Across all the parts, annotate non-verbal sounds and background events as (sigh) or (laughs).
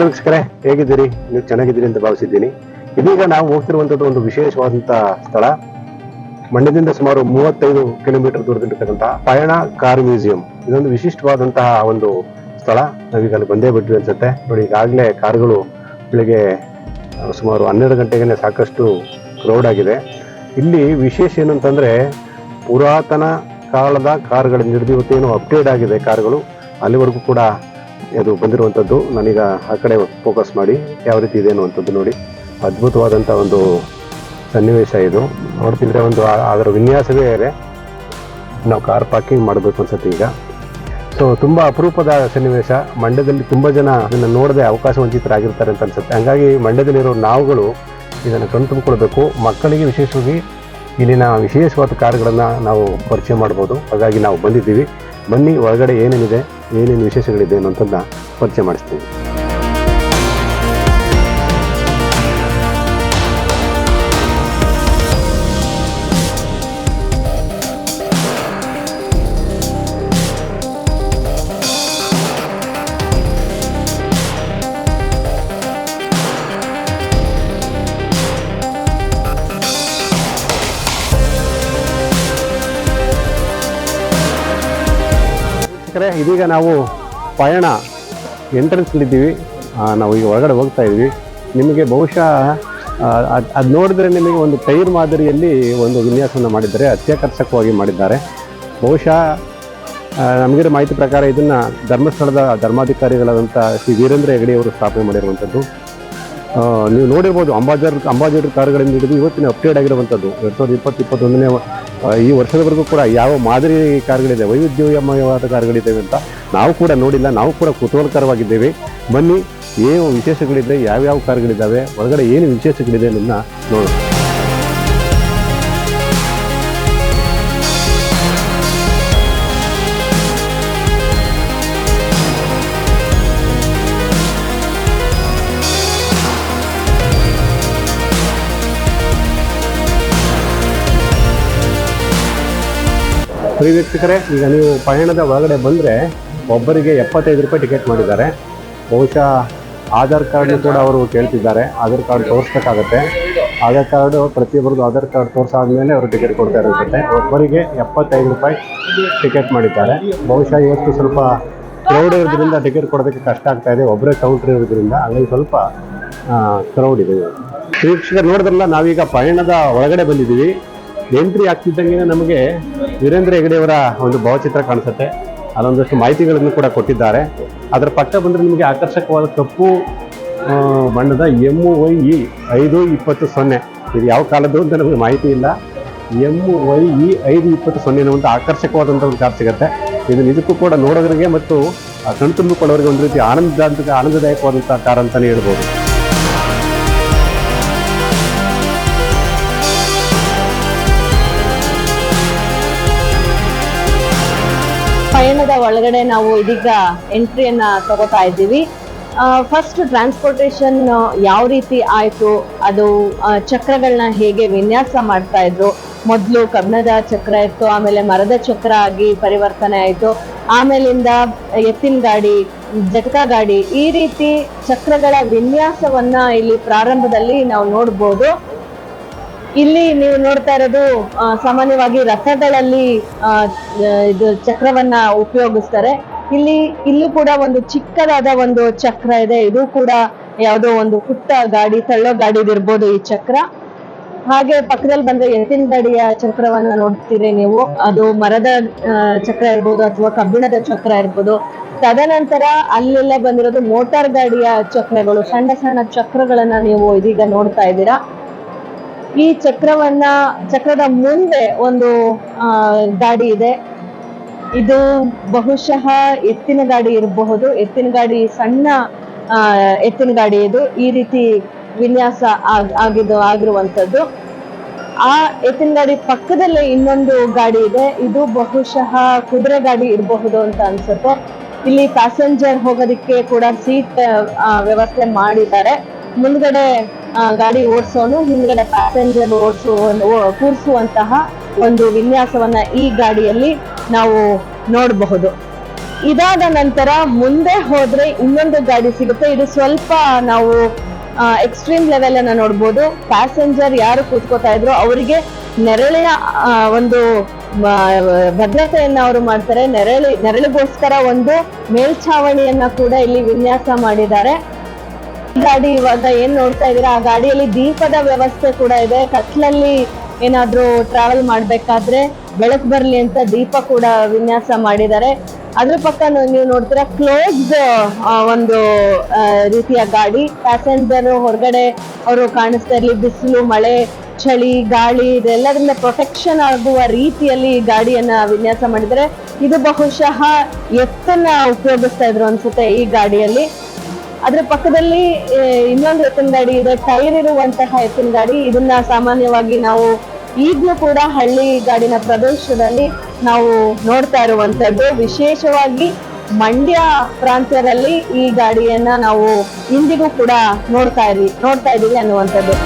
ನಮಸ್ಕಾರ ವೀಕ್ಷಕರೇ, ಹೇಗಿದ್ದೀರಿ? ನೀವು ಚೆನ್ನಾಗಿದ್ದೀರಿ ಅಂತ ಭಾವಿಸಿದ್ದೀನಿ. ಇದೀಗ ನಾವು ಹೋಗ್ತಿರುವಂತದ್ದು ಒಂದು ವಿಶೇಷವಾದಂತ ಸ್ಥಳ. ಮಂಡ್ಯದಿಂದ ಸುಮಾರು ಮೂವತ್ತೈದು ಕಿಲೋಮೀಟರ್ ದೂರದಲ್ಲಿರ್ತಕ್ಕಂತಹ ಪಯಣ ಕಾರ್ ಮ್ಯೂಸಿಯಂ. ಇದೊಂದು ವಿಶಿಷ್ಟವಾದಂತಹ ಒಂದು ಸ್ಥಳ. ನಾವೀಗ ಅಲ್ಲಿ ಬಂದೇ ಬಿಟ್ವಿ ಅನ್ಸುತ್ತೆ. ನೋಡಿ, ಈಗಾಗಲೇ ಕಾರುಗಳು ಬೆಳಿಗ್ಗೆ ಸುಮಾರು ಹನ್ನೆರಡು ಗಂಟೆಗೆ ಸಾಕಷ್ಟು ಕ್ರೌಡ್ ಆಗಿದೆ. ಇಲ್ಲಿ ವಿಶೇಷ ಏನಂತಂದ್ರೆ, ಪುರಾತನ ಕಾಲದ ಕಾರ್ಗಳ ನಿರ್ದಿವತ್ತೇನು ಅಪ್ಡೇಟ್ ಆಗಿದೆ ಕಾರ್ಗಳು. ಅಲ್ಲಿವರೆಗೂ ಕೂಡ ಇದು ಬಂದಿರುವಂಥದ್ದು, ನಾನೀಗ ಆ ಕಡೆ ಫೋಕಸ್ ಮಾಡಿ ಯಾವ ರೀತಿ ಇದೆ ಅನ್ನುವಂಥದ್ದು ನೋಡಿ. ಅದ್ಭುತವಾದಂಥ ಒಂದು ಸನ್ನಿವೇಶ ಇದು. ನೋಡ್ತಿದ್ರೆ ಒಂದು ಅದರ ವಿನ್ಯಾಸವೇ ಇದೆ ನಾವು ಕಾರ್ ಪಾರ್ಕಿಂಗ್ ಮಾಡಬೇಕು ಅನ್ಸುತ್ತೆ ಈಗ. ಸೊ ತುಂಬ ಅಪರೂಪದ ಸನ್ನಿವೇಶ. ಮಂಡ್ಯದಲ್ಲಿ ತುಂಬ ಜನ ಇದನ್ನು ನೋಡದೆ ಅವಕಾಶ ವಂಚಿತರಾಗಿರ್ತಾರೆ ಅಂತ ಅನ್ಸುತ್ತೆ. ಹಾಗಾಗಿ ಮಂಡ್ಯದಲ್ಲಿರೋ ನಾವುಗಳು ಇದನ್ನು ಕಣ್ತುಂಬಿಕೊಳ್ಬೇಕು ಮಕ್ಕಳಿಗೆ ವಿಶೇಷವಾಗಿ ಇಲ್ಲಿನ ವಿಶೇಷವಾದ ಕಾರ್ಗಳನ್ನು ನಾವು ಪರಿಚಯ ಮಾಡ್ಬೋದು. ಹಾಗಾಗಿ ನಾವು ಬಂದಿದ್ದೀವಿ. ಬನ್ನಿ ಒಳಗಡೆ ಏನೇನಿದೆ ಏನೇನು ವಿಶೇಷಗಳಿದೆ ಅನ್ನೋಂಥದ್ದನ್ನ ಪರಿಚಯ ಮಾಡಿಸ್ತೀವಿ ವೀಕ್ಷಕರೇ, ಇದೀಗ ನಾವು ಪಯಣ ಎಂಟ್ರೆನ್ಸ್ಲಿದ್ದೀವಿ ನಾವು ಈಗ ಒಳಗಡೆ ಹೋಗ್ತಾ ಇದ್ದೀವಿ. ನಿಮಗೆ ಬಹುಶಃ ಅದು ನೋಡಿದ್ರೆ ನಿಮಗೆ ಒಂದು ಟೈರ್ ಮಾದರಿಯಲ್ಲಿ ಒಂದು ವಿನ್ಯಾಸವನ್ನು ಮಾಡಿದ್ದಾರೆ, ಅತ್ಯಾಕರ್ಷಕವಾಗಿ ಮಾಡಿದ್ದಾರೆ. ಬಹುಶಃ ನಮಗಿರೋ ಮಾಹಿತಿ ಪ್ರಕಾರ ಇದನ್ನು ಧರ್ಮಸ್ಥಳದ ಧರ್ಮಾಧಿಕಾರಿಗಳಾದಂಥ ಶ್ರೀ ವೀರೇಂದ್ರ ಹೆಗಡೆಯವರು ಸ್ಥಾಪನೆ ಮಾಡಿರುವಂಥದ್ದು. ನೀವು ನೋಡಿರ್ಬೋದು ಅಂಬಾಜರ್ ಅಂಬಾಜರ್ ಕಾರುಗಳಿಂದ ಹಿಡಿದು ಇವತ್ತಿನ ಅಪ್ಡೇಟ್ ಆಗಿರುವಂಥದ್ದು. ಎರಡು ಸಾವಿರದ ಇಪ್ಪತ್ತು, ಇಪ್ಪತ್ತೊಂದನೇ ಈ ವರ್ಷದವರೆಗೂ ಕೂಡ ಯಾವ ಮಾದರಿ ಕಾರುಗಳಿದೆ, ವೈವಿಧ್ಯಮಯವಾದ ಕಾರುಗಳಿದ್ದೇವೆ ಅಂತ ನಾವು ಕೂಡ ನೋಡಿಲ್ಲ, ನಾವು ಕೂಡ ಕುತೂಹಲಕರವಾಗಿದ್ದೇವೆ. ಬನ್ನಿ, ಏನು ವಿಶೇಷಗಳಿದೆ ಯಾವ್ಯಾವ ಕಾರುಗಳಿದ್ದಾವೆ ಹೊರಗಡೆ ಏನು ವಿಶೇಷಗಳಿದೆ ಅನ್ನೋದನ್ನ ನೋಡೋಣ. ಪ್ರಿಯ ವೀಕ್ಷಕರೇ, ಈಗ ನೀವು ಪಯಣದ ಒಳಗಡೆ ಬಂದರೆ ಒಬ್ಬರಿಗೆ ಎಪ್ಪತ್ತೈದು ರೂಪಾಯಿ ಟಿಕೆಟ್ ಮಾಡಿದ್ದಾರೆ. ಬಹುಶಃ ಆಧಾರ್ ಕಾರ್ಡ್ ಕೂಡ ಅವರು ಕೇಳ್ತಿದ್ದಾರೆ. ಆಧಾರ್ ಕಾರ್ಡ್ ತೋರಿಸ್ಬೇಕಾಗತ್ತೆ. ಆಧಾರ್ ಕಾರ್ಡು ಪ್ರತಿಯೊಬ್ಬರಿಗೂ ಆಧಾರ್ ಕಾರ್ಡ್ ತೋರಿಸಾದ್ಮೇಲೆ ಅವರು ಟಿಕೆಟ್ ಕೊಡ್ತಾ ಇರುತ್ತೆ ಒಬ್ಬರಿಗೆ ಎಪ್ಪತ್ತೈದು ರೂಪಾಯಿ ಟಿಕೆಟ್ ಮಾಡಿದ್ದಾರೆ. ಬಹುಶಃ ಇವತ್ತು ಸ್ವಲ್ಪ ಕ್ರೌಡ್ ಇರೋದ್ರಿಂದ ಟಿಕೆಟ್ ಕೊಡೋದಕ್ಕೆ ಕಷ್ಟ ಆಗ್ತಾ ಇದೆ. ಒಬ್ಬರೇ ಕೌಂಟ್ರ್ ಇರೋದ್ರಿಂದ ಅಲ್ಲಿ ಸ್ವಲ್ಪ ಕ್ರೌಡ್ ಇದೆ. ವೀಕ್ಷಕರು, ನೋಡಿದ್ರಲ್ಲ, ನಾವೀಗ ಪಯಣದ ಒಳಗಡೆ ಬಂದಿದ್ದೀವಿ. ಎಂಟ್ರಿ ಆಗ್ತಿದ್ದಂಗೆ ನಮಗೆ ವೀರೇಂದ್ರ ಹೆಗಡೆಯವರ ಒಂದು ಭಾವಚಿತ್ರ ಕಾಣಿಸುತ್ತೆ. ಅಲ್ಲೊಂದಷ್ಟು ಮಾಹಿತಿಗಳನ್ನು ಕೂಡ ಕೊಟ್ಟಿದ್ದಾರೆ. ಅದರ ಪಕ್ಕ ಬಂದರೆ ನಿಮಗೆ ಆಕರ್ಷಕವಾದ ಕಪ್ಪು ಬಣ್ಣದ ಎಂ ವೈ ಇ ಐದು ಇಪ್ಪತ್ತು ಸೊನ್ನೆ. ಇದು ಯಾವ ಕಾಲದ್ದು ಅಂತ ನಮಗೆ ಮಾಹಿತಿ ಇಲ್ಲ. ಎಂ ವೈ ಇ ಐದು ಇಪ್ಪತ್ತು ಸೊನ್ನೆ ಅನ್ನುವಂಥ ಆಕರ್ಷಕವಾದಂಥ ಒಂದು ಕಾರ್ ಸಿಗುತ್ತೆ. ಇದು ನಿಜಕ್ಕೂ ಕೂಡ ನೋಡೋದ್ರಿಗೆ ಮತ್ತು ಕಣ್ತುಂಬಿಕೊಳ್ಳೋರಿಗೆ ಒಂದು ರೀತಿ ಆನಂದದಾಯಕ ಆನಂದದಾಯಕವಾದಂಥ ಕಾರ್ ಅಂತಲೇ ಹೇಳ್ಬೋದು. ಪಯಣದ ಒಳಗಡೆ ನಾವು ಇದೀಗ ಎಂಟ್ರಿಯನ್ನ ತಗೋತಾ ಇದ್ದೀವಿ. ಫಸ್ಟ್ ಟ್ರಾನ್ಸ್ಪೋರ್ಟೇಷನ್ ಯಾವ ರೀತಿ ಆಯಿತು? ಅದು ಚಕ್ರಗಳನ್ನ ಹೇಗೆ ವಿನ್ಯಾಸ ಮಾಡ್ತಾ ಇದ್ರು? ಮೊದಲು ಕಬ್ಬಿಣದ ಚಕ್ರ ಇತ್ತು, ಆಮೇಲೆ ಮರದ ಚಕ್ರ ಆಗಿ ಪರಿವರ್ತನೆ ಆಯಿತು. ಆಮೇಲಿಂದ ಎತ್ತಿನ ಗಾಡಿ, ಜಟಕ ಗಾಡಿ, ಈ ರೀತಿ ಚಕ್ರಗಳ ವಿನ್ಯಾಸವನ್ನ ಇಲ್ಲಿ ಪ್ರಾರಂಭದಲ್ಲಿ ನಾವು ನೋಡ್ಬೋದು. ಇಲ್ಲಿ ನೀವು ನೋಡ್ತಾ ಇರೋದು ಸಾಮಾನ್ಯವಾಗಿ ರಥಗಳಲ್ಲಿ ಇದು ಚಕ್ರವನ್ನ ಉಪಯೋಗಿಸ್ತಾರೆ. ಇಲ್ಲಿ, ಇಲ್ಲೂ ಕೂಡ ಒಂದು ಚಿಕ್ಕದಾದ ಒಂದು ಚಕ್ರ ಇದೆ. ಇದು ಕೂಡ ಯಾವುದೋ ಒಂದು ಪುಟ್ಟ ಗಾಡಿ ತಳ್ಳೋ ಗಾಡಿದಿರ್ಬೋದು ಈ ಚಕ್ರ. ಹಾಗೆ ಪಕ್ಕದಲ್ಲಿ ಬಂದ್ರೆ ಎತ್ತಿನ ಗಾಡಿಯ ಚಕ್ರವನ್ನ ನೋಡ್ತೀರಿ ನೀವು. ಅದು ಮರದ ಚಕ್ರ ಇರ್ಬೋದು ಅಥವಾ ಕಬ್ಬಿಣದ ಚಕ್ರ ಇರ್ಬೋದು. ತದನಂತರ ಅಲ್ಲೆಲ್ಲ ಬಂದಿರೋದು ಮೋಟಾರ್ ಗಾಡಿಯ ಚಕ್ರಗಳು, ಸಣ್ಣ ಸಣ್ಣ ಚಕ್ರಗಳನ್ನ ನೀವು ಇದೀಗ ನೋಡ್ತಾ ಇದ್ದೀರಾ. ಈ ಚಕ್ರವನ್ನ, ಚಕ್ರದ ಮುಂದೆ ಒಂದು ಗಾಡಿ ಇದೆ. ಇದು ಬಹುಶಃ ಎತ್ತಿನ ಗಾಡಿ ಇರಬಹುದು. ಎತ್ತಿನ ಗಾಡಿ ಸಣ್ಣ ಎತ್ತಿನ ಗಾಡಿ ಇದು. ಈ ರೀತಿ ವಿನ್ಯಾಸ ಆಗ್- ಆಗಿದ್ದು ಆಗಿರುವಂತದ್ದು ಆ ಎತ್ತಿನ ಗಾಡಿ ಪಕ್ಕದಲ್ಲೇ ಇನ್ನೊಂದು ಗಾಡಿ ಇದೆ. ಇದು ಬಹುಶಃ ಕುದುರೆ ಗಾಡಿ ಇರಬಹುದು ಅಂತ ಅನ್ಸುತ್ತೆ. ಇಲ್ಲಿ ಪ್ಯಾಸೆಂಜರ್ ಹೋಗೋದಕ್ಕೆ ಕೂಡ ಸೀಟ್ ವ್ಯವಸ್ಥೆ ಮಾಡಿದ್ದಾರೆ. ಮುಂದ್ಗಡೆ ಗಾಡಿ ಓಡಿಸೋನು, ಹಿಂದ್ಗಡೆ ಪ್ಯಾಸೆಂಜರ್ ಓಡಿಸುವ ಕೂರಿಸುವಂತಹ ಒಂದು ವಿನ್ಯಾಸವನ್ನ ಈ ಗಾಡಿಯಲ್ಲಿ ನಾವು ನೋಡಬಹುದು. ಇದಾದ ನಂತರ ಮುಂದೆ ಹೋದ್ರೆ ಇನ್ನೊಂದು ಗಾಡಿ ಸಿಗುತ್ತೆ. ಇದು ಸ್ವಲ್ಪ ನಾವು ಎಕ್ಸ್ಟ್ರೀಮ್ ಲೆವೆಲ್ ಅನ್ನ ನೋಡ್ಬೋದು. ಪ್ಯಾಸೆಂಜರ್ ಯಾರು ಕೂತ್ಕೋತಾ ಇದ್ರು ಅವರಿಗೆ ನೆರಳಿನ ಒಂದು ಭದ್ರತೆಯನ್ನ ಅವರು ಮಾಡ್ತಾರೆ. ನೆರಳಿ, ನೆರಳಿಗೋಸ್ಕರ ಒಂದು ಮೇಲ್ಛಾವಣಿಯನ್ನ ಕೂಡ ಇಲ್ಲಿ ವಿನ್ಯಾಸ ಮಾಡಿದ್ದಾರೆ. ಗಾಡಿ ಇವಾಗ ಏನ್ ನೋಡ್ತಾ ಇದೀರಾ ಆ ಗಾಡಿಯಲ್ಲಿ ದೀಪದ ವ್ಯವಸ್ಥೆ ಕೂಡ ಇದೆ. ಕತ್ಲಲ್ಲಿ ಏನಾದ್ರೂ ಟ್ರಾವೆಲ್ ಮಾಡ್ಬೇಕಾದ್ರೆ ಬೆಳಕು ಬರ್ಲಿ ಅಂತ ದೀಪ ಕೂಡ ವಿನ್ಯಾಸ ಮಾಡಿದ್ದಾರೆ. ಅದ್ರ ಪಕ್ಕ ನೀವು ನೋಡ್ತೀರಾ ಕ್ಲೋಸ್ಡ್ ಒಂದು ರೀತಿಯ ಗಾಡಿ. ಪ್ಯಾಸೆಂಜರ್ ಹೊರಗಡೆ ಅವರು ಕಾಣಿಸ್ತಾ ಇರ್ಲಿ, ಬಿಸಿಲು, ಮಳೆ, ಚಳಿ, ಗಾಳಿ, ಇದೆಲ್ಲದರಿಂದ ಪ್ರೊಟೆಕ್ಷನ್ ಆಗುವ ರೀತಿಯಲ್ಲಿ ಗಾಡಿಯನ್ನ ವಿನ್ಯಾಸ ಮಾಡಿದ್ದಾರೆ. ಇದು ಬಹುಶಃ ಎತ್ತನ್ನ ಉಪಯೋಗಿಸ್ತಾ ಇದ್ರು ಅನ್ಸುತ್ತೆ ಈ ಗಾಡಿಯಲ್ಲಿ. ಅದ್ರ ಪಕ್ಕದಲ್ಲಿ ಇನ್ನೊಂದು ಎತ್ತಿನ ಗಾಡಿ ಇದೆ, ಟೈರ್ ಇರುವಂತಹ ಎತ್ತಿನ ಗಾಡಿ. ಇದನ್ನ ಸಾಮಾನ್ಯವಾಗಿ ನಾವು ಈಗಲೂ ಕೂಡ ಹಳ್ಳಿ ಗಾಡಿನ ಪ್ರದೇಶದಲ್ಲಿ ನಾವು ನೋಡ್ತಾ ಇರುವಂತದ್ದು. ವಿಶೇಷವಾಗಿ ಮಂಡ್ಯ ಪ್ರಾಂತ್ಯದಲ್ಲಿ ಈ ಗಾಡಿಯನ್ನ ನಾವು ಇಂದಿಗೂ ಕೂಡ ನೋಡ್ತಾ ಇರಿ, ನೋಡ್ತಾ ಇದೀವಿ ಅನ್ನುವಂಥದ್ದು.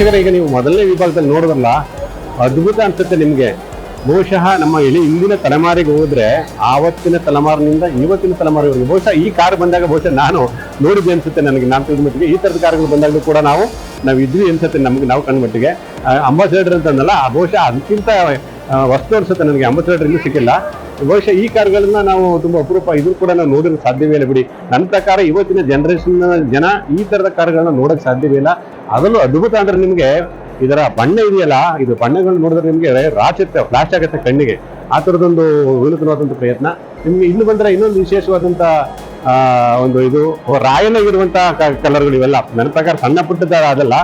ವೀಕ್ಷಕರೇ ಈಗ ನೀವು ಮೊದಲನೇ ವಿಭಾಗದಲ್ಲಿ ನೋಡಿದ್ರಲ್ಲ, ಅದ್ಭುತ ಅನ್ಸುತ್ತೆ ನಿಮ್ಗೆ. ಬಹುಶಃ ನಮ್ಮ ಇಳಿ ಹಿಂದಿನ ತಲೆಮಾರಿಗೆ ಹೋದ್ರೆ, ಆವತ್ತಿನ ತಲೆಮಾರಿನಿಂದ ಇವತ್ತಿನ ತಲೆಮಾರಿವರೆಗೆ, ಬಹುಶಃ ಈ ಕಾರ್ ಬಂದಾಗ ಬಹುಶಃ ನಾನು ನೋಡಿದ್ವಿ ಅನ್ಸುತ್ತೆ ನನಗೆ, ನಾನು ತಿಳಿದ ಮಟ್ಟಿಗೆ. ಈ ತರದ ಕಾರ್ಗಳು ಬಂದಾಗಲೂ ಕೂಡ ನಾವು ನಾವು ಇದ್ವಿ ಅನ್ಸುತ್ತೆ ನಮಗೆ, ನಾವು ಕಂಡು ಮಟ್ಟಿಗೆ. ಅಂಬಾಸಿಡರ್ ಅಂತಂದಲ್ಲ ಬಹುಶಃ ಅದಕ್ಕಿಂತ ವಸ್ತು ಅನ್ಸುತ್ತೆ ನನಗೆ ಅಂಬಾಸಿಡರ್ ಇನ್ನೂ ಸಿಕ್ಕಿಲ್ಲ. ಬಹುಶಃ ಈ ಕಾರ್ಗಳನ್ನ ನಾವು ತುಂಬಾ ಅಪರೂಪ ಇದ್ರು ಕೂಡ ನಾವು ನೋಡೋಕೆ ಸಾಧ್ಯವೇ ಇಲ್ಲ ಬಿಡಿ. ನನ್ನ ಪ್ರಕಾರ ಇವತ್ತಿನ ಜನರೇಷನ್ ಜನ ಈ ತರದ ಕಾರ್ಗಳನ್ನ ನೋಡಕ್ ಸಾಧ್ಯವೇ ಇಲ್ಲ. ಅದರಲ್ಲೂ ಅದ್ಭುತ ಅಂದ್ರೆ ನಿಮ್ಗೆ ಇದರ ಬಣ್ಣ ಇದೆಯಲ್ಲ, ಇದು ಬಣ್ಣಗಳನ್ನ ನೋಡಿದ್ರೆ ನಿಮ್ಗೆ ರಾಚುತ್ತೆ ಫ್ಲಾಶ್ ಆಗುತ್ತೆ ಕಣ್ಣಿಗೆ. ಆ ತರದೊಂದು ವಿನೂತನವಾದಂಥ ಪ್ರಯತ್ನ. ನಿಮ್ಗೆ ಇನ್ನು ಬಂದ್ರೆ ಇನ್ನೊಂದು ವಿಶೇಷವಾದಂಥ ಒಂದು ಇದು ರಾಯಲ್ ಆಗಿರುವಂತಹ ಕಲರ್ಗಳು ಇವೆಲ್ಲ. ನನ್ನ ಪ್ರಕಾರ ಸಣ್ಣ ಪುಟ್ಟದ ಅದಲ್ಲ.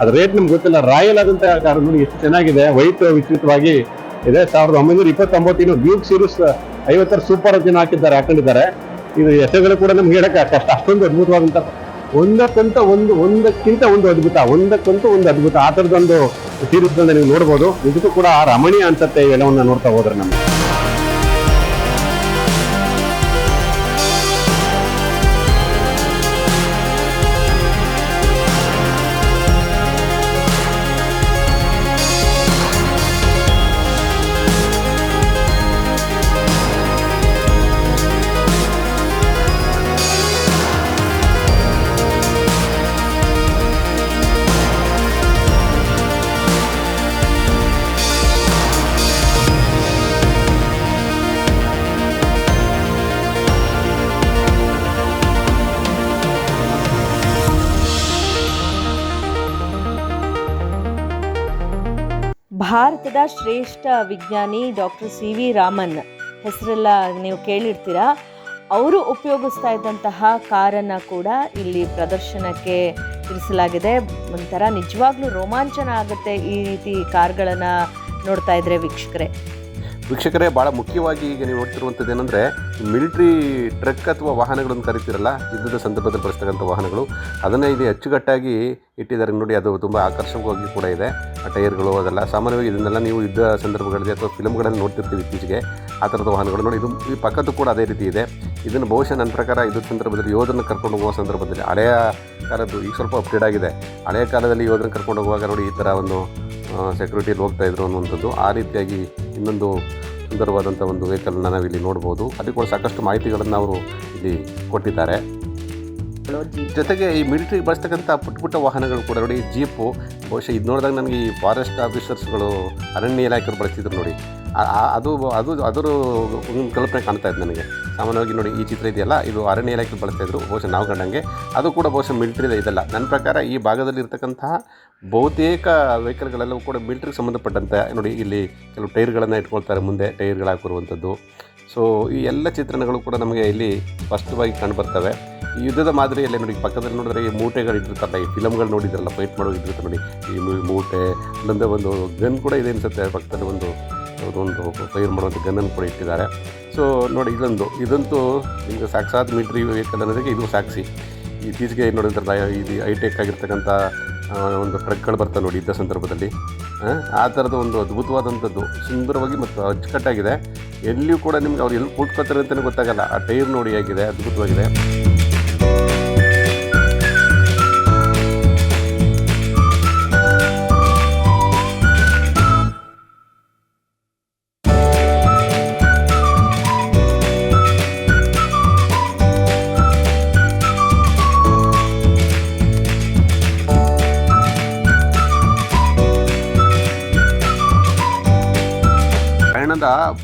ಅದ್ರ ರೇಟ್ ನಿಮ್ಗೆ ಗೊತ್ತಿಲ್ಲ. ರಾಯಲ್ ಆದಂಥ ಕಾರ್ ನೋಡಿ ಎಷ್ಟು ಚೆನ್ನಾಗಿದೆ. ವೈಟ್ ವಿಸ್ತೃತವಾಗಿ ಇದೆ. ಸಾವಿರದ ಒಂಬೈನೂರ ಇಪ್ಪತ್ತೊಂಬತ್ತು ಇನ್ನು ಡ್ಯೂಕ್ ಸೀರೀಸ್ ಐವತ್ತರ ಸೂಪರ್ ಅಂತ ಹಾಕಿದ್ದಾರೆ, ಹಾಕೊಂಡಿದ್ದಾರೆ. ಇದು ಹೆಸರುಗಳು ಕೂಡ ನಮ್ಗೆ ಹೇಳಕ್ಕೆ ಕಷ್ಟ ಅಷ್ಟೊಂದು ಅದ್ಭುತವಾದಂಥ ಒಂದಕ್ಕಿಂತ ಒಂದು ಒಂದಕ್ಕಿಂತ ಒಂದು ಅದ್ಭುತ, ಒಂದಕ್ಕಂತೂ ಒಂದು ಅದ್ಭುತ. ಆ ಥರದೊಂದು ಸೀರೀಸ್ ನೀವು ನೋಡ್ಬೋದು. ಇದಕ್ಕೂ ಕೂಡ ರಮಣೀಯ ಅನ್ಸತ್ತೆ ಇವೆಲ್ಲವನ್ನ ನೋಡ್ತಾ ಹೋದ್ರೆ ನಮ್ಗೆ. ಶ್ರೇಷ್ಠ ವಿಜ್ಞಾನಿ ಡಾಕ್ಟರ್ ಸಿ ವಿ ರಾಮನ್ ಹೆಸರೆಲ್ಲ ನೀವು ಕೇಳಿರ್ತೀರಾ. ಅವರು ಉಪಯೋಗಿಸ್ತಾ ಇದ್ದಂತಹ ಕಾರನ್ನು ಕೂಡ ಇಲ್ಲಿ ಪ್ರದರ್ಶನಕ್ಕೆ ಇರಿಸಲಾಗಿದೆ. ಒಂಥರ ನಿಜವಾಗ್ಲೂ ರೋಮಾಂಚನ ಆಗುತ್ತೆ ಈ ರೀತಿ ಕಾರ್ಗಳನ್ನು ನೋಡ್ತಾ ಇದ್ರೆ ವೀಕ್ಷಕರೇ. ವೀಕ್ಷಕರೇ ಭಾಳ ಮುಖ್ಯವಾಗಿ ಈಗ ನೀವು ನೋಡ್ತಿರುವಂಥದ್ದು ಏನಂದರೆ, ಮಿಲಿಟ್ರಿ ಟ್ರಕ್ ಅಥವಾ ವಾಹನಗಳನ್ನು ಕರಿತೀರಲ್ಲ ಯುದ್ಧದ ಸಂದರ್ಭದಲ್ಲಿ ಬಳಸ್ತಕ್ಕಂಥ ವಾಹನಗಳು. ಅದನ್ನೇ ಇಲ್ಲಿ ಅಚ್ಚುಕಟ್ಟಾಗಿ ಇಟ್ಟಿದ್ದಾರೆ. ನೋಡಿ, ಅದು ತುಂಬ ಆಕರ್ಷಕವಾಗಿ ಕೂಡ ಇದೆ. ಆ ಟೈರ್ಗಳು ಅದೆಲ್ಲ ಸಾಮಾನ್ಯವಾಗಿ ಇದನ್ನೆಲ್ಲ ನೀವು ಯುದ್ಧ ಸಂದರ್ಭಗಳಲ್ಲಿ ಅಥವಾ ಫಿಲ್ಮ್ಗಳಲ್ಲಿ ನೋಡ್ತಿರ್ತೀವಿ ಇತ್ತೀಚೆಗೆ. ಆ ಥರದ ವಾಹನಗಳು ನೋಡಿ, ಇದು ಈ ಪಕ್ಕದ್ದು ಕೂಡ ಅದೇ ರೀತಿ ಇದೆ. ಇದನ್ನು ಬಹುಶಃ ನನ್ನ ಪ್ರಕಾರ ಯುದ್ಧ ಸಂದರ್ಭದಲ್ಲಿ ಯೋಧನ ಕರ್ಕೊಂಡು ಹೋಗುವ ಸಂದರ್ಭದಲ್ಲಿ, ಹಳೆಯ ಕಾಲದ್ದು ಈಗ ಸ್ವಲ್ಪ ಅಪ್ಡೇಟ್ ಆಗಿದೆ. ಹಳೆಯ ಕಾಲದಲ್ಲಿ ಯೋಧನ ಕರ್ಕೊಂಡು ಹೋಗುವಾಗ ನೋಡಿ, ಈ ಥರ ಒಂದು ಸೆಕ್ಯೂರಿಟಿಯಲ್ಲಿ ಹೋಗ್ತಾ ಇದ್ರು ಅನ್ನುವಂಥದ್ದು. ಆ ರೀತಿಯಾಗಿ ಇನ್ನೊಂದು ಸುಂದರವಾದಂಥ ಒಂದು ವೆಹಿಕಲ್ನ ನಾವಿಲ್ಲಿ ನೋಡ್ಬೋದು. ಅದಕ್ಕೆ ಸಾಕಷ್ಟು ಮಾಹಿತಿಗಳನ್ನು ಅವರು ಇಲ್ಲಿ ಕೊಟ್ಟಿದ್ದಾರೆ. ಜೊತೆಗೆ ಈ ಮಿಲಿಟ್ರಿಗೆ ಬಳಸ್ತಕ್ಕಂಥ ಪುಟ್ಟ ಪುಟ್ಟ ವಾಹನಗಳು ಕೂಡ ನೋಡಿ ಜೀಪು ಬಹುಶಃ ಇದು ನೋಡಿದಾಗ ನನಗೆ ಈ ಫಾರೆಸ್ಟ್ ಆಫೀಸರ್ಸ್ಗಳು ಅರಣ್ಯ ಇಲಾಖೆಯವರು ಬಳಸ್ತಿದ್ರು ನೋಡಿ. ಅದು ಅದು, ಅದರ ಕಲ್ಪನೆ ಕಾಣ್ತಾ ಇದೆ ನನಗೆ. ಸಾಮಾನ್ಯವಾಗಿ ನೋಡಿ ಈ ಚಿತ್ರ ಇದೆಯಲ್ಲ? ಇದು ಅರಣ್ಯ ಇಲಾಖೆ ಬಳಸ್ತಾ ಇದ್ರು, ಬಹುಶಃ ನಾವು ಕಂಡಂಗೆ. ಅದು ಕೂಡ ಬಹುಶಃ ಮಿಲ್ಟ್ರಿದ ಇದೆಲ್ಲ. ನನ್ನ ಪ್ರಕಾರ ಈ ಭಾಗದಲ್ಲಿ ಇರ್ತಕ್ಕಂತಹ ಬಹುತೇಕ ವೆಹಿಕಲ್ಗಳೆಲ್ಲವೂ ಕೂಡ ಮಿಲ್ಟ್ರಿಗೆ ಸಂಬಂಧಪಟ್ಟಂತೆ ನೋಡಿ ಇಲ್ಲಿ ಕೆಲವು ಟೈರ್ಗಳನ್ನು ಇಟ್ಕೊಳ್ತಾರೆ ಮುಂದೆ, ಟೈರ್ಗಳು ಹಾಕಿರುವಂಥದ್ದು. ಸೊ ಈ ಎಲ್ಲ ಚಿತ್ರಣಗಳು ಕೂಡ ನಮಗೆ ಇಲ್ಲಿ ಸ್ಪಷ್ಟವಾಗಿ ಕಂಡುಬರ್ತವೆ. ಈ ಯುದ್ಧದ ಮಾದರಿಯಲ್ಲಿ ನೋಡಿ, ಪಕ್ಕದಲ್ಲಿ ನೋಡಿದ್ರೆ ಈ ಮೂಟೆಗಳು ಇಟ್ಟಿರ್ತಾರಲ್ಲ ಈ ಫಿಲಮ್ಗಳು ನೋಡಿದ್ರಲ್ಲ, ಫೈಟ್ ಮಾಡೋದು ಇಟ್ಟಿರ್ತಾರೆ ನೋಡಿ. ಈ ಮೂಟೆ, ಅಲ್ಲಿಂದ ಒಂದು ಗನ್ ಕೂಡ ಇದೆ ಅನಿಸುತ್ತೆ, ಪಕ್ಕದಲ್ಲಿ ಒಂದು ಒಂದು ಫೈರ್ ಮಾಡುವಂಥ ಗನ್ನನ್ನು ಕೂಡ ಇಟ್ಟಿದ್ದಾರೆ. ಸೊ ನೋಡಿ ಇದೊಂದು. ಇದಂತೂ ನಿಮಗೆ ಸಾಕ್ಷಾತ್ ಮಿಲಿಟ್ರಿ ವೆಹಿಕಲ್ ಅನ್ನೋದಕ್ಕೆ ಇದು ಸಾಕ್ಷಿ. ಇತ್ತೀಚೆಗೆ ನೋಡಿದ್ರೆ ಇದು ಹೈಟೆಕ್ ಆಗಿರ್ತಕ್ಕಂಥ ಒಂದು ಟ್ರಕ್ಗಳು ಬರ್ತವೆ ನೋಡಿ ಇದ್ದ ಸಂದರ್ಭದಲ್ಲಿ. ಆ ಥರದ ಒಂದು ಅದ್ಭುತವಾದಂಥದ್ದು. ಸುಂದರವಾಗಿ ಮತ್ತು ಅಚ್ಚುಕಟ್ಟಾಗಿದೆ. ಎಲ್ಲಿಯೂ ಕೂಡ ನಿಮ್ಗೆ ಅವ್ರು ಎಲ್ಲಿ ಕೂತ್ಕೋತಾರೆ ಅಂತಲೇ ಗೊತ್ತಾಗಲ್ಲ. ಆ ಟೈರ್ ನೋಡಿ ಆಗಿದೆ ಅದ್ಭುತವಾಗಿದೆ.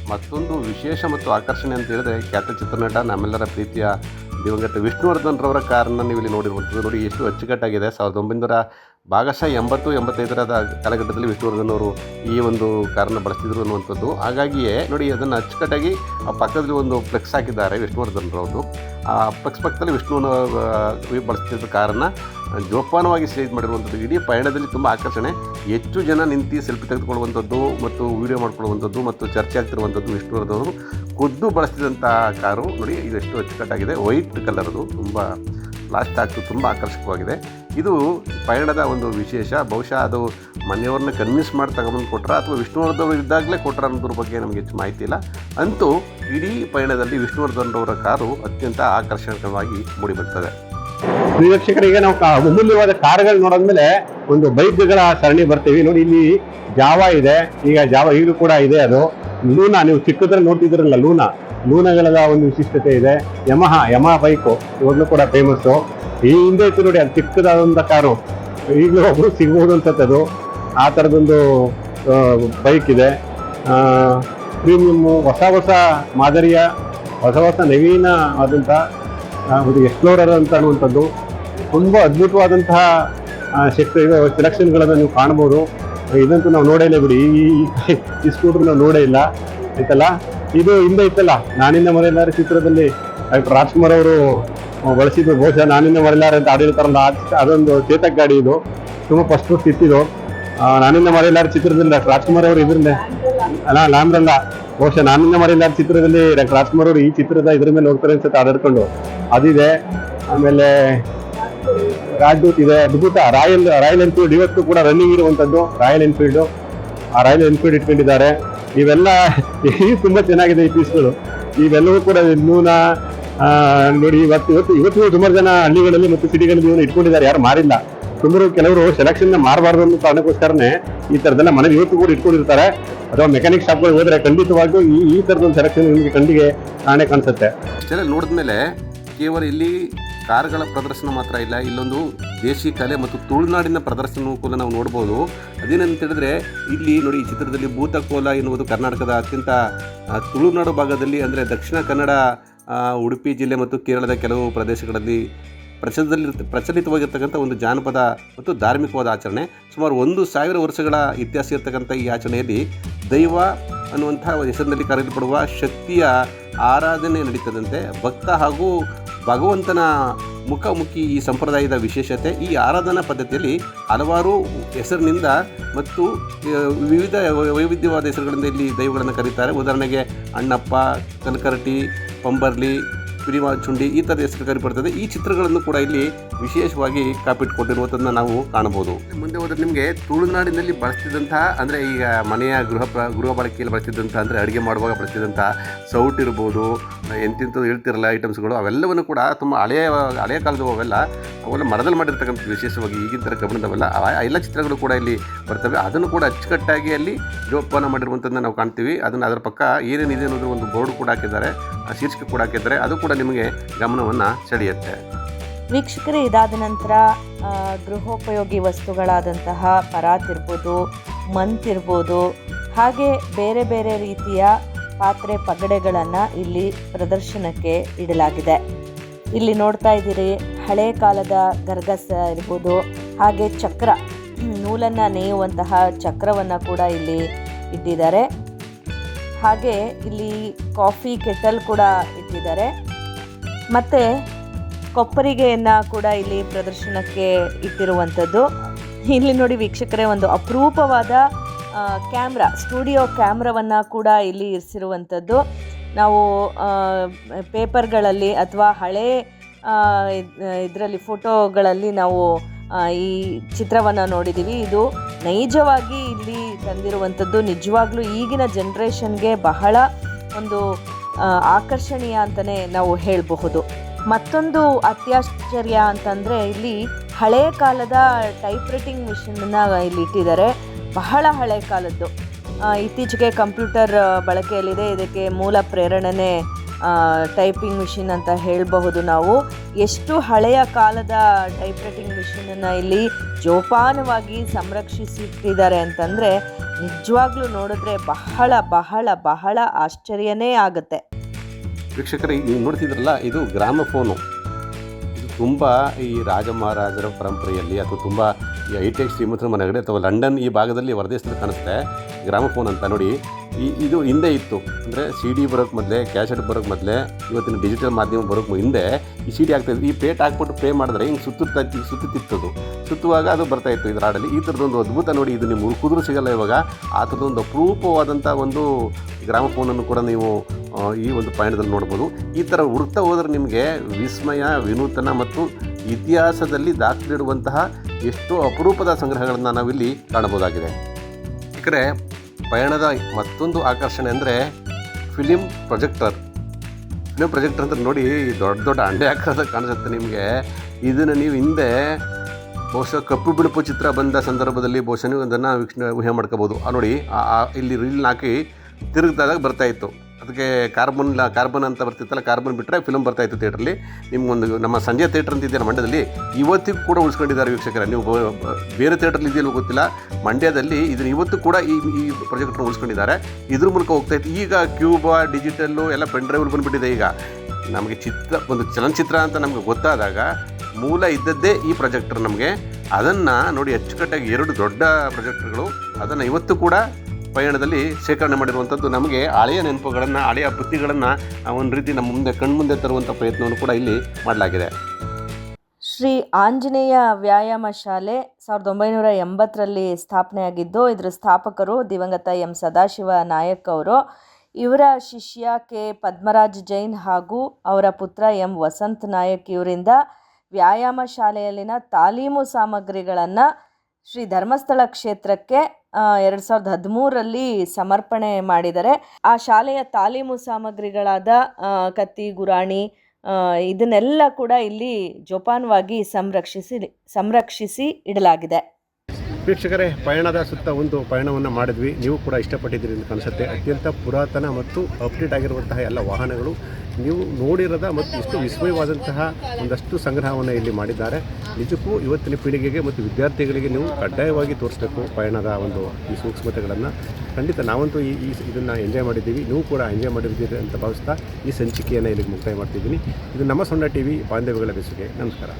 ಮತ್ತೊಂದು ವಿಶೇಷ ಮತ್ತು ಆಕರ್ಷಣೆ ಅಂತ ಹೇಳಿದ್ರೆ ಖ್ಯಾತ ಚಿತ್ರನಟ ನಮ್ಮೆಲ್ಲರ ಪ್ರೀತಿಯ ದಿವಂಗತ ವಿಷ್ಣುವರ್ಧನ್ ರವರ ಕಾರನ್ನು ನೀವು ಇಲ್ಲಿ ನೋಡಿರುವಂಥದ್ದು. ನೋಡಿ, ಎಷ್ಟು ಅಚ್ಚುಕಟ್ಟಾಗಿದೆ. ಸಾವಿರದ ಒಂಬೈನೂರ ಭಾಗಶಃ ಎಂಬತ್ತು ಎಂಬತ್ತೈದರ ಕಾಲಘಟ್ಟದಲ್ಲಿ ವಿಷ್ಣುವರ್ಧನ್ ಅವರು ಈ ಒಂದು ಕಾರನ್ನು ಬಳಸ್ತಿದ್ರು ಅನ್ನುವಂಥದ್ದು. ಹಾಗಾಗಿಯೇ, ನೋಡಿ, ಅದನ್ನು ಅಚ್ಚುಕಟ್ಟಾಗಿ ಆ ಪಕ್ಕದಲ್ಲಿ ಒಂದು ಫ್ಲೆಕ್ಸ್ ಹಾಕಿದ್ದಾರೆ ವಿಷ್ಣುವರ್ಧನ್ ರವರು ಆ ಫ್ಲೆಕ್ಸ್ ಪಕ್ಕದಲ್ಲಿ ವಿಷ್ಣುವನ ಬಳಸ್ತಿದ್ದ ಕಾರನ್ನು ಜೋಪಾನವಾಗಿ ಸ್ಟೇಜ್ ಮಾಡಿರುವಂಥದ್ದು. ಇಡೀ ಪಯಣದಲ್ಲಿ ತುಂಬ ಆಕರ್ಷಣೆ. ಹೆಚ್ಚು ಜನ ನಿಂತು ಸೆಲ್ಫಿ ತೆಗೆದುಕೊಳ್ಳುವಂಥದ್ದು ಮತ್ತು ವಿಡಿಯೋ ಮಾಡ್ಕೊಳ್ಳುವಂಥದ್ದು ಮತ್ತು ಚರ್ಚೆ ಆಗ್ತಿರುವಂಥದ್ದು ವಿಷ್ಣುವರ್ಧನ್ ಖುದ್ದು ಬಳಸಿದಂಥ ಕಾರು ನೋಡಿ, ಇದು ಎಷ್ಟು ಅಚ್ಚುಕಟ್ಟಾಗಿದೆ. ವೈಟ್ ಕಲರ್ದು ತುಂಬ ಲಾಸ್ಟ್ ಆಗ್ತು ತುಂಬ ಆಕರ್ಷಕವಾಗಿದೆ. ಇದು ಪಯಣದ ಒಂದು ವಿಶೇಷ. ಬಹುಶಃ ಅದು ಮನೆಯವ್ರನ್ನ ಕನ್ವಿನ್ಸ್ ಮಾಡಿ ತಗೊಂಬಂದು ಕೊಟ್ರ ಅಥವಾ ವಿಷ್ಣುವರ್ಧನ್ ಇದ್ದಾಗಲೇ ಕೊಟ್ರ ಅನ್ನೋದ್ರ ಬಗ್ಗೆ ನಮಗೆ ಹೆಚ್ಚು ಮಾಹಿತಿ ಇಲ್ಲ. ಅಂತೂ ಇಡೀ ಪಯಣದಲ್ಲಿ ವಿಷ್ಣುವರ್ಧನ್ ಅವರ ಕಾರು ಅತ್ಯಂತ ಆಕರ್ಷಕವಾಗಿ ಮೂಡಿಬರ್ತದೆ ವೀಕ್ಷಕರಿಗೆ ನಾವು ಅಮೂಲ್ಯವಾದ ಕಾರುಗಳು ನೋಡಿದ್ಮೇಲೆ ಒಂದು ಬೈಕ್ಗಳ ಸರಣಿ ಬರ್ತೀವಿ. ನೋಡಿ, ಇಲ್ಲಿ ಜಾವ ಇದೆ. ಈಗ ಜಾವ, ಈಗಲೂ ಕೂಡ ಇದೆ ಅದು. ಲೂನಾ, ನೀವು ಚಿಕ್ಕದ್ರೆ ನೋಡ್ತಿದ್ರಲ್ಲ ಲೂನಾ. ಲೂನಾಗಳ ಒಂದು ವಿಶಿಷ್ಟತೆ ಇದೆ. ಯಮಹ ಯಮಹ ಬೈಕು, ಇವಾಗಲೂ ಕೂಡ ಫೇಮಸ್ಸು ಈ ಹಿಂದೆ ಇತ್ತು ನೋಡಿ, ಅದು ಚಿಕ್ಕದಾದಂಥ ಕಾರು. ಈಗಲೂ ಒಬ್ಬರು ಸಿಗ್ಬೋದು ಅದು. ಆ ಥರದೊಂದು ಬೈಕ್ ಇದೆ. ಪ್ರೀಮಿಯಮ್ಮು ಹೊಸ ಹೊಸ ಮಾದರಿಯ, ಹೊಸ ಹೊಸ ನವೀನ ಆದಂಥ ಒಂದು ಎಕ್ಸ್ಪ್ಲೋರರ್ ಅಂತ ಅನ್ನುವಂಥದ್ದು. ತುಂಬ ಅದ್ಭುತವಾದಂತಹ ಶಕ್ತಿ ಸೆಲೆಕ್ಷನ್ಗಳನ್ನು ನೀವು ಕಾಣ್ಬೋದು ಇದಂತೂ ನಾವು ನೋಡೇ ಇಲ್ಲ ಬಿಡಿ. ಈ, ಈ- ಸ್ಕೂಟರ್ ನಾವು ನೋಡೇ ಇಲ್ಲ. ಆಯ್ತಲ್ಲ? ಇದು ಹಿಂದೆ ಇತ್ತಲ್ಲ? ನಾನಿಂದ ಮರೆಯಲಾರ ಚಿತ್ರದಲ್ಲಿ. ಡಾಕ್ಟರ್ ರಾಜ್ಕುಮಾರ್ ಅವರು ಬಳಸಿದ್ದು ಬಹುಶಃ ನಾನಿಂದ ಮರೆಯಲಾರ ಅಂತ ಆಡಿರ್ತಾರಲ್ಲ ಅದೊಂದು ಚೇತಕ್ ಗಾಡಿ ಇದು. ತುಂಬ ಫಸ್ಟ್ ಫಸ್ಟ್ ಇತ್ತಿದ್ದು ನಾನಿಂದ ಮರೆಯಲಾರ ಚಿತ್ರದಲ್ಲಿ ಡಾಕ್ಟರ್ ರಾಜ್ಕುಮಾರ್ ಅವರು ಇದ್ರಲ್ಲೇ ಅಲ್ಲ ಲ್ಯಾಮ್ರಲ್ಲ ಬಹುಶಃ ನಾನಿಂದ ಮರೆಯಲಾರ ಚಿತ್ರದಲ್ಲಿ ಡಾಕ್ಟರ್ ರಾಜ್ಕುಮಾರ್ ಅವರು ಈ ಚಿತ್ರದ ಇದ್ರ ಮೇಲೆ ಹೋಗ್ತಾರೆ ಅನ್ಸುತ್ತೆ ಆಡಾಡ್ಕೊಂಡು ಅದಿದೆ. ಆಮೇಲೆ ರಾಜದೂತ್ ಇದೆ. ಅದ್ಭುತ. ರಾಯಲ್ ರಾಯಲ್ ಎನ್ಫೀಲ್ಡ್ ಇವತ್ತು ಕೂಡ ರನ್ನಿಂಗ್ ಇರುವಂತದ್ದು. Royal Enfield. ಆ ರಾಯಲ್ ಎನ್ಫೀಲ್ಡ್ ಇಟ್ಕೊಂಡಿದ್ದಾರೆ. ಇವೆಲ್ಲ (laughs) ತುಂಬ ಚೆನ್ನಾಗಿದೆ ಈ ಪೀಸ್ಗಳು ಇವೆಲ್ಲವೂ ಕೂಡ ನೂನ ನೋಡಿ ಇವತ್ತು ಇವತ್ತು ಇವತ್ತು ಸುಮಾರು ಜನ ಹಳ್ಳಿಗಳಲ್ಲಿ ಮತ್ತು ಸಿಟಿಗಳಲ್ಲಿ ಇವನು ಇಟ್ಕೊಂಡಿದ್ದಾರೆ. ಯಾರು ಮಾರಿಲ್ಲ. ಸುಮಾರು ಕೆಲವರು ಸೆಲೆಕ್ಷನ್ ಮಾರಬಾರ್ದು ಅನ್ನೋ ಕಾರಣಕ್ಕೋಸ್ಕರನೇ ಈ ಥರದ್ದೆಲ್ಲ ಮನೇಲಿ ಇವತ್ತು ಕೂಡ ಇಟ್ಕೊಂಡಿರ್ತಾರೆ. ಅಥವಾ ಮೆಕ್ಯಾನಿಕ್ ಶಾಪ್ಗಳಿಗೆ ಹೋದ್ರೆ ಖಂಡಿತವಾಗಿಯೂ ಈ ಈ ತರದೊಂದು ಸೆಲೆಕ್ಷನ್ ನಿಮಗೆ ಕಣ್ಣಿಗೆ ಕಾಣೆ ಕಾಣಿಸುತ್ತೆ. ಚೆನ್ನಾಗಿ ನೋಡಿದ್ಮೇಲೆ ಕೇವಲ ಇಲ್ಲಿ ಕಾರುಗಳ ಪ್ರದರ್ಶನ ಮಾತ್ರ ಇಲ್ಲ, ಇಲ್ಲೊಂದು ದೇಶಿ ಕಲೆ ಮತ್ತು ತುಳುನಾಡಿನ ಪ್ರದರ್ಶನವೂ ಕೂಡ ನಾವು ನೋಡ್ಬೋದು. ಅದೇನಂತ ಹೇಳಿದ್ರೆ, ಇಲ್ಲಿ ನೋಡಿ ಈ ಚಿತ್ರದಲ್ಲಿ ಭೂತಕೋಲ ಎನ್ನುವುದು ಕರ್ನಾಟಕದ ಅತ್ಯಂತ ತುಳುನಾಡು ಭಾಗದಲ್ಲಿ ಅಂದರೆ ದಕ್ಷಿಣ ಕನ್ನಡ ಉಡುಪಿ ಜಿಲ್ಲೆ ಮತ್ತು ಕೇರಳದ ಕೆಲವು ಪ್ರದೇಶಗಳಲ್ಲಿ ಪ್ರಚಲಿತದಲ್ಲಿ ಪ್ರಚಲಿತವಾಗಿರ್ತಕ್ಕಂಥ ಒಂದು ಜಾನಪದ ಮತ್ತು ಧಾರ್ಮಿಕವಾದ ಆಚರಣೆ. ಸುಮಾರು ಒಂದು ಸಾವಿರ ವರ್ಷಗಳ ಇತಿಹಾಸ ಇರತಕ್ಕಂಥ ಈ ಆಚರಣೆಯಲ್ಲಿ ದೈವ ಅನ್ನುವಂಥ ಹೆಸರಿನಲ್ಲಿ ಕರೆಯಲ್ಪಡುವ ಶಕ್ತಿಯ ಆರಾಧನೆ ನಡೀತದಂತೆ. ಭಕ್ತ ಹಾಗೂ ಭಗವಂತನ ಮುಖಾಮುಖಿ ಈ ಸಂಪ್ರದಾಯದ ವಿಶೇಷತೆ, ಈ ಆರಾಧನಾ ಪದ್ಧತಿಯಲ್ಲಿ ಹಲವಾರು ಹೆಸರಿನಿಂದ ಮತ್ತು ವಿವಿಧ ವೈವಿಧ್ಯವಾದ ಹೆಸರುಗಳಿಂದ ಇಲ್ಲಿ ದೈವಗಳನ್ನು ಕರೀತಾರೆ. ಉದಾಹರಣೆಗೆ ಅಣ್ಣಪ್ಪ, ಕನಕರಟಿ, ಪಂಬರ್ಲಿ ಪಿರಿಮಾ ಚುಂಡಿ ಈ ಥರದ ಹೆಸರು ಕರಿಬರ್ತದೆ ಈ ಚಿತ್ರಗಳನ್ನು ಕೂಡ ಇಲ್ಲಿ ವಿಶೇಷವಾಗಿ ಕಾಪಿಟ್ಕೊಂಡಿರುವುದನ್ನು ನಾವು ಕಾಣಬಹುದು. ಮುಂದೆ ಹೋದ್ರೆ ನಿಮಗೆ ತುಳುನಾಡಿನಲ್ಲಿ ಬಳಸ್ತಿದ್ದಂತಹ ಅಂದರೆ ಈಗ ಮನೆಯ ಗೃಹ ಗೃಹ ಬಳಕೆಯಲ್ಲಿ ಬಳಸ್ತಿದ್ದಂಥ, ಅಂದರೆ ಅಡುಗೆ ಮಾಡುವಾಗ ಬಳಸ್ತಿದ್ದಂಥ ಸೌಟ್ ಇರ್ಬೋದು, ಎಂತಿಂಥದ್ದು ಹೇಳ್ತಿರಲ್ಲ ಐಟಮ್ಸ್ಗಳು, ಅವೆಲ್ಲವನ್ನು ಕೂಡ ತುಂಬ ಹಳೆಯ ಹಳೆಯ ಕಾಲದ ಅವೆಲ್ಲ ಅವೆಲ್ಲ ಮರದಲ್ಲಿ ಮಾಡಿರ್ತಕ್ಕಂಥ ವಿಶೇಷವಾಗಿ ಈಗಿನ ಥರ ಆ ಎಲ್ಲ ಚಿತ್ರಗಳು ಕೂಡ ಇಲ್ಲಿ ಬರ್ತವೆ. ಅದನ್ನು ಕೂಡ ಅಚ್ಚುಕಟ್ಟಾಗಿ ಅಲ್ಲಿ ಜೋಪಾನ ಮಾಡಿರುವಂಥದ್ದನ್ನ ನಾವು ಕಾಣ್ತೀವಿ. ಅದನ್ನು ಅದರ ಪಕ್ಕ ಏನೇನಿದೆ ಅನ್ನೋದು ಒಂದು ಬೋರ್ಡ್ ಕೂಡ ಹಾಕಿದ್ದಾರೆ ಶೀರ್ಷಿಕೆ ಕೂಡ ಹಾಕಿದ್ದಾರೆ. ಅದು ಕೂಡ ನಿಮಗೆ ಗಮನವನ್ನು ಸೆಳೆಯುತ್ತೆ. ವೀಕ್ಷಕರೇ, ಇದಾದ ನಂತರ ಗೃಹೋಪಯೋಗಿ ವಸ್ತುಗಳಾದಂತಹ ಪರಾತ್ ಇರ್ಬೋದು, ಮಂತ್ ಇರ್ಬೋದು, ಹಾಗೆ ಬೇರೆ ಬೇರೆ ರೀತಿಯ ಪಾತ್ರೆ ಪಗಡೆಗಳನ್ನು ಇಲ್ಲಿ ಪ್ರದರ್ಶನಕ್ಕೆ ಇಡಲಾಗಿದೆ. ಇಲ್ಲಿ ನೋಡ್ತಾ ಇದ್ದೀರಿ, ಹಳೆ ಕಾಲದ ಗರ್ಗಸ ಇರ್ಬೋದು, ಹಾಗೆ ಚಕ್ರ, ನೂಲನ್ನು ನೇಯುವಂತಹ ಚಕ್ರವನ್ನು ಕೂಡ ಇಲ್ಲಿ ಇಟ್ಟಿದ್ದಾರೆ. ಹಾಗೆ ಇಲ್ಲಿ ಕಾಫಿ, ಕೆಟಲ್ ಕೂಡ ಇಟ್ಟಿದ್ದಾರೆ. ಮತ್ತು ಕೊಪ್ಪರಿಗೆಯನ್ನು ಕೂಡ ಇಲ್ಲಿ ಪ್ರದರ್ಶನಕ್ಕೆ ಇಟ್ಟಿರುವಂಥದ್ದು. ಇಲ್ಲಿ ನೋಡಿ ವೀಕ್ಷಕರೇ, ಒಂದು ಅಪರೂಪವಾದ ಕ್ಯಾಮ್ರಾ, ಸ್ಟುಡಿಯೋ ಕ್ಯಾಮ್ರಾವನ್ನು ಕೂಡ ಇಲ್ಲಿ ಇರಿಸಿರುವಂಥದ್ದು. ನಾವು ಪೇಪರ್ಗಳಲ್ಲಿ ಅಥವಾ ಹಳೆ ಇದರಲ್ಲಿ ಫೋಟೋಗಳಲ್ಲಿ ನಾವು ಈ ಚಿತ್ರವನ್ನು ನೋಡಿದ್ದೀವಿ ಇದು ನೈಜವಾಗಿ ಇಲ್ಲಿ ತಂದಿರುವಂಥದ್ದು. ನಿಜವಾಗ್ಲೂ ಈಗಿನ ಜನ್ರೇಷನ್ಗೆ ಬಹಳ ಒಂದು ಆಕರ್ಷಣೀಯ ಅಂತಲೇ ನಾವು ಹೇಳಬಹುದು. ಮತ್ತೊಂದು ಅತ್ಯಾಶ್ಚರ್ಯ ಅಂತಂದರೆ ಇಲ್ಲಿ ಹಳೆಯ ಕಾಲದ ಟೈಪ್ ರೈಟಿಂಗ್ ಇಲ್ಲಿ ಇಟ್ಟಿದ್ದಾರೆ. ಬಹಳ ಹಳೆ ಕಾಲದ್ದು. ಇತ್ತೀಚೆಗೆ ಕಂಪ್ಯೂಟರ್ ಬಳಕೆಯಲ್ಲಿದೆ. ಇದಕ್ಕೆ ಮೂಲ ಪ್ರೇರಣೆ ಟೈಪಿಂಗ್ ಮಿಷಿನ್ ಅಂತ ಹೇಳಬಹುದು ನಾವು. ಎಷ್ಟು ಹಳೆಯ ಕಾಲದ ಟೈಪ್ ರೈಟಿಂಗ್ ಮಿಷಿನನ್ನು ಇಲ್ಲಿ ಜೋಪಾನವಾಗಿ ಸಂರಕ್ಷಿಸಿಟ್ಟಿದ್ದಾರೆ ಅಂತಂದರೆ ನಿಜವಾಗ್ಲೂ ನೋಡಿದ್ರೆ ಬಹಳ ಬಹಳ ಬಹಳ ಆಶ್ಚರ್ಯನೇ ಆಗುತ್ತೆ. ವೀಕ್ಷಕರಿಗೆ ನೀವು ನೋಡ್ತಿದ್ರಲ್ಲ, ಇದು ಗ್ರಾಮಫೋನು ಇದು ತುಂಬ ಈ ರಾಜ ಮಹಾರಾಜರ ಪರಂಪರೆಯಲ್ಲಿ ಅಥವಾ ತುಂಬ ಈ ಐಟೆಕ್ ಶ್ರೀಮಂತರ ಮನೆಗಡೆ ಅಥವಾ ಲಂಡನ್ ಈ ಭಾಗದಲ್ಲಿ ಹೊರದೇಶದಲ್ಲಿ ಕಾಣಿಸುತ್ತೆ. ಗ್ರಾಮಫೋನ್ ಅಂತ ನೋಡಿ, ಈ ಇದು ಹಿಂದೆ ಇತ್ತು. ಅಂದರೆ ಸಿ ಡಿ ಬರೋಕ್ಕೆ ಮೊದಲೇ ಕ್ಯಾಸೆಟ್ ಬರೋಕ್ಕೆ ಮೊದಲೇ, ಇವತ್ತಿನ ಡಿಜಿಟಲ್ ಮಾಧ್ಯಮ ಬರೋಕ್ಕೆ ಹಿಂದೆ ಈ ಸಿ ಡಿ ಆಗ್ತಾಯಿತ್ತು ಈ ಪೇಟ್ ಹಾಕ್ಬಿಟ್ಟು ಪೇ ಮಾಡಿದ್ರೆ ಹಿಂಗೆ ಸುತ್ತುತ್ತಾ ಸುತ್ತುತ್ತಿತ್ತದು. ಸುತ್ತುವಾಗ ಅದು ಬರ್ತಾಯಿತ್ತು ಇದ್ರ ಹಾಡಲ್ಲಿ. ಈ ಥರದೊಂದು ಅದ್ಭುತ ನೋಡಿ, ಇದು ನಿಮ್ಮ ಹುಡುಕಿದ್ರು ಸಿಗಲ್ಲ ಇವಾಗ. ಆ ಥರದೊಂದು ಅಪರೂಪವಾದಂಥ ಒಂದು ಗ್ರಾಮಫೋನನ್ನು ಕೂಡ ನೀವು ಈ ಒಂದು ಪಯಣದಲ್ಲಿ ನೋಡ್ಬೋದು. ಈ ಥರ ಹುಡುಕ್ತಾ ಹೋದ್ರೆ ನಿಮಗೆ ವಿಸ್ಮಯ, ವಿನೂತನ ಮತ್ತು ಇತಿಹಾಸದಲ್ಲಿ ದಾಖಲಿಡುವಂತಹ ಎಷ್ಟೋ ಅಪರೂಪದ ಸಂಗ್ರಹಗಳನ್ನು ನಾವಿಲ್ಲಿ ಕಾಣಬಹುದಾಗಿದೆ. ಯಾಕಂದರೆ ಪಯಣದ ಮತ್ತೊಂದು ಆಕರ್ಷಣೆ ಅಂದರೆ ಫಿಲಿಂ ಪ್ರೊಜೆಕ್ಟರ್. ಫಿಲಿಂ ಪ್ರೊಜೆಕ್ಟರ್ ಅಂತ ನೋಡಿ ದೊಡ್ಡ ದೊಡ್ಡ ಅಂಡೆ ಆಕಾರದ ಕಾಣಿಸುತ್ತೆ ನಿಮಗೆ. ಇದನ್ನು ನೀವು ಹಿಂದೆ ಬಹುಶಃ ಕಪ್ಪು ಬಿಳುಪು ಚಿತ್ರ ಬಂದ ಸಂದರ್ಭದಲ್ಲಿ ಬಹುಶಃ ನೀವು ಅದನ್ನು ವೀಕ್ಷಣೆ, ಊಹೆ ಮಾಡ್ಕೋಬೋದು ಆ ನೋಡಿ ಇಲ್ಲಿ ರೀಲ್ನ ಹಾಕಿ ತಿರುಗಿದಾಗ ಬರ್ತಾ ಇತ್ತು. ಅದಕ್ಕೆ ಕಾರ್ಬನ್ ಕಾರ್ಬನ್ ಅಂತ ಬರ್ತಿತ್ತಲ್ಲ, ಕಾರ್ಬನ್ ಬಿಟ್ಟರೆ ಫಿಲಮ್ ಬರ್ತಾ ಇತ್ತು ಥಿಯೇಟ್ರಲ್ಲಿ ನಿಮ್ಗೊಂದು ನಮ್ಮ ಸಂಜೆ ಥಿಯೇಟ್ರ್ ಅಂತ ಇದೆಯಲ್ಲ ಮಂಡ್ಯದಲ್ಲಿ. ಇವತ್ತಿಗೂ ಕೂಡ ಉಳಿಸ್ಕೊಂಡಿದ್ದಾರೆ ವೀಕ್ಷಕರ. ನೀವು ಬೇರೆ ಥಿಯೇಟ್ರಲ್ಲಿ ಇದೆಯಲ್ಲ ಗೊತ್ತಿಲ್ಲ. ಮಂಡ್ಯದಲ್ಲಿ ಇದನ್ನು ಇವತ್ತು ಕೂಡ ಈ ಈ ಪ್ರಾಜೆಕ್ಟ್ನ ಉಳಿಸ್ಕೊಂಡಿದ್ದಾರೆ. ಇದ್ರ ಮೂಲಕ ಹೋಗ್ತಾ ಇತ್ತು. ಈಗ ಕ್ಯೂಬಾ ಡಿಜಿಟಲ್ಲು ಎಲ್ಲ ಪೆನ್ ಡ್ರೈವಲ್ಲಿ ಬಂದುಬಿಟ್ಟಿದೆ ಈಗ. ನಮಗೆ ಚಿತ್ರ, ಒಂದು ಚಲನಚಿತ್ರ ಅಂತ ನಮಗೆ ಗೊತ್ತಾದಾಗ ಮೂಲ ಇದ್ದದ್ದೇ ಈ ಪ್ರೊಜೆಕ್ಟರ್ ನಮಗೆ. ಅದನ್ನು ನೋಡಿ ಅಚ್ಚುಕಟ್ಟಾಗಿ ಎರಡು ದೊಡ್ಡ ಪ್ರೊಜೆಕ್ಟರ್ಗಳು ಅದನ್ನು ಇವತ್ತು ಕೂಡ ಪಯಣದಲ್ಲಿ ಶೇಖರಣೆ ಮಾಡಿರುವಂಥದ್ದು ನಮಗೆ ಹಳೆಯ ನೆನಪುಗಳನ್ನು, ಹಳೆಯ ಬುದ್ಧಿಗಳನ್ನು ಒಂದು ರೀತಿ ನಮ್ಮ ಮುಂದೆ, ಕಣ್ಮುಂದೆ ತರುವಂಥ ಪ್ರಯತ್ನವನ್ನು ಕೂಡ ಇಲ್ಲಿ ಮಾಡಲಾಗಿದೆ. ಶ್ರೀ ಆಂಜನೇಯ ವ್ಯಾಯಾಮ ಶಾಲೆ ಸಾವಿರದ ಒಂಬೈನೂರ ಎಂಬತ್ತರಲ್ಲಿ ಸ್ಥಾಪನೆಯಾಗಿದ್ದು, ಇದರ ಸ್ಥಾಪಕರು ದಿವಂಗತ ಎಂ ಸದಾಶಿವ ನಾಯಕ್ ಅವರು. ಇವರ ಶಿಷ್ಯ ಕೆ ಪದ್ಮರಾಜ್ ಜೈನ್ ಹಾಗೂ ಅವರ ಪುತ್ರ ಎಂ ವಸಂತ್ ನಾಯಕ್ ಇವರಿಂದ ವ್ಯಾಯಾಮ ಶಾಲೆಯಲ್ಲಿನ ತಾಲೀಮು ಸಾಮಗ್ರಿಗಳನ್ನು ಶ್ರೀ ಧರ್ಮಸ್ಥಳ ಕ್ಷೇತ್ರಕ್ಕೆ ಎರಡು ಸಾವಿರದ ಹದಿಮೂರರಲ್ಲಿ ಸಮರ್ಪಣೆ ಮಾಡಿದ್ದಾರೆ. ಆ ಶಾಲೆಯ ತಾಲೀಮು ಸಾಮಗ್ರಿಗಳಾದ ಕತ್ತಿ, ಗುರಾಣಿ ಇದನ್ನೆಲ್ಲ ಕೂಡ ಇಲ್ಲಿ ಜೋಪಾನವಾಗಿ ಸಂರಕ್ಷಿಸಿ ಸಂರಕ್ಷಿಸಿ ಇಡಲಾಗಿದೆ. ವೀಕ್ಷಕರೇ, ಪಯಣದ ಸುತ್ತ ಒಂದು ಪಯಣವನ್ನು ಮಾಡಿದ್ವಿ. ನೀವು ಕೂಡ ಇಷ್ಟಪಟ್ಟಿದ್ದೀರಿ ಅಂತ ಅನಿಸುತ್ತೆ. ಅತ್ಯಂತ ಪುರಾತನ ಮತ್ತು ಅಪ್ಡೇಟ್ ಆಗಿರುವಂತಹ ಎಲ್ಲ ವಾಹನಗಳು ನೀವು ನೋಡಿರದ ಮತ್ತು ಇಷ್ಟು ವಿಸ್ಮಯವಾದಂತಹ ಒಂದಷ್ಟು ಸಂಗ್ರಹವನ್ನು ಇಲ್ಲಿ ಮಾಡಿದ್ದಾರೆ. ನಿಜಕ್ಕೂ ಇವತ್ತಿನ ಪೀಳಿಗೆಗೆ ಮತ್ತು ವಿದ್ಯಾರ್ಥಿಗಳಿಗೆ ನೀವು ಕಡ್ಡಾಯವಾಗಿ ತೋರಿಸ್ಬೇಕು ಪಯಣದ ಒಂದು ಈ ಸೂಕ್ಷ್ಮತೆಗಳನ್ನು. ಖಂಡಿತ ನಾವಂತೂ ಈ ಈ ಇದನ್ನು ಎಂಜಾಯ್ ಮಾಡಿದ್ದೀವಿ. ನೀವು ಕೂಡ ಎಂಜಾಯ್ ಮಾಡಿದ್ದೀರಿ ಅಂತ ಭಾವಿಸ್ತಾ ಈ ಸಂಚಿಕೆಯನ್ನು ಇಲ್ಲಿಗೆ ಮುಕ್ತಾಯ ಮಾಡ್ತಿದ್ದೀನಿ. ಇದು ನಮ್ಮ ಸೊಂಡ ಟಿ ವಿ ಬಾಂಧವ್ಯಗಳ ಬೆಸುಗೆ. ನಮಸ್ಕಾರ.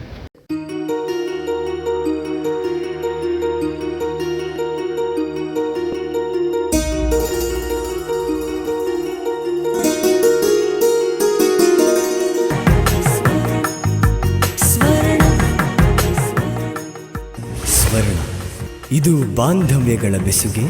ಬಾಂಧವ್ಯಗಳ ಬೆಸುಗೆ